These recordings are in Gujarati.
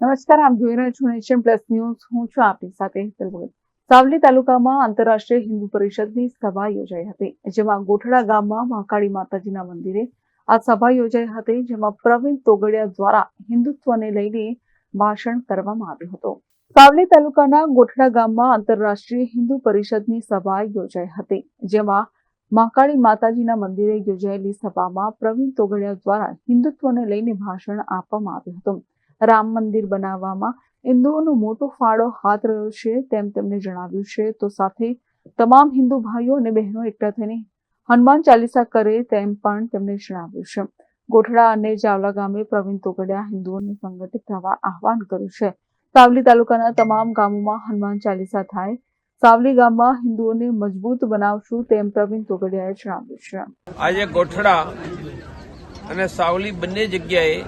નમસ્કાર, આપ જોઈ રહ્યા છો નેશન પ્લસ ન્યૂઝ. હું છું આપની સાથે હેતલ સાવલી તાલુકામાં આંતરરાષ્ટ્રીય હિન્દુ પરિષદની સભા યોજાઈ હતી, જેમાં ગોઠડા ગામમાં મહાકાળી માતાજીના મંદિરે આ સભા યોજાઈ હતી, જેમાં પ્રવીણ તોગડિયા દ્વારા હિન્દુત્વને લઈને ભાષણ કરવામાં આવ્યું હતું. સાવલી તાલુકાના ગોઠડા ગામમાં આંતરરાષ્ટ્રીય હિન્દુ પરિષદની સભા યોજાઈ હતી, જેમાં મહાકાળી માતાજીના મંદિરે યોજાયેલી સભામાં પ્રવીણ તોગડિયા દ્વારા હિન્દુત્વને લઈને ભાષણ આપવામાં આવ્યું હતું. રામ મંદિર બનાવવામાં. હિન્દુઓનો મોટો ફાળો હાથ રહ્યો છે તેમ તેમણે જણાવ્યું છે. તો સાથે તમામ હિન્દુ ભાઈઓ અને બહેનો એકઠા થઈને હનુમાન ચાલીસા કરે તેમ પણ તેમણે જણાવ્યું છે. ગોઠડા અને જાવલા ગામે પ્રવીણ તોગડિયા હિન્દુઓને સંગઠિત થવા આહવાન કર્યું છે. સાવલી તાલુકાના તમામ ગામોમાં હનુમાન ચાલીસા થાય. સાવલી ગામમાં હિન્દુઓને મજબૂત બનાવશું તેમ પ્રવીણ તોગડિયાએ જણાવ્યું છે. આજે ગોઠડા અને સાવલી બંને જગ્યાએ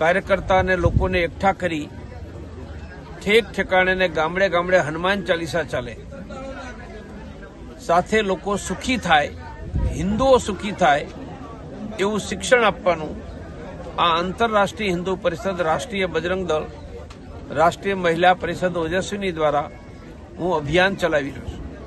કાર્યકર્તા અને લોકોને એકઠા કરી ઠેક ઠેકાણે ગામડે ગામડે હનુમાન ચાલીસા ચાલે. સાથે લોકો સુખી થાય, હિન્દુઓ સુખી થાય એવું શિક્ષણ આપવાનું આ આંતરરાષ્ટ્રીય હિન્દુ પરિષદ રાષ્ટ્રીય બજરંગ દળ, રાષ્ટ્રીય મહિલા પરિષદ ઓજસ્વીની દ્વારા હું અભિયાન ચલાવી રહ્યો છું.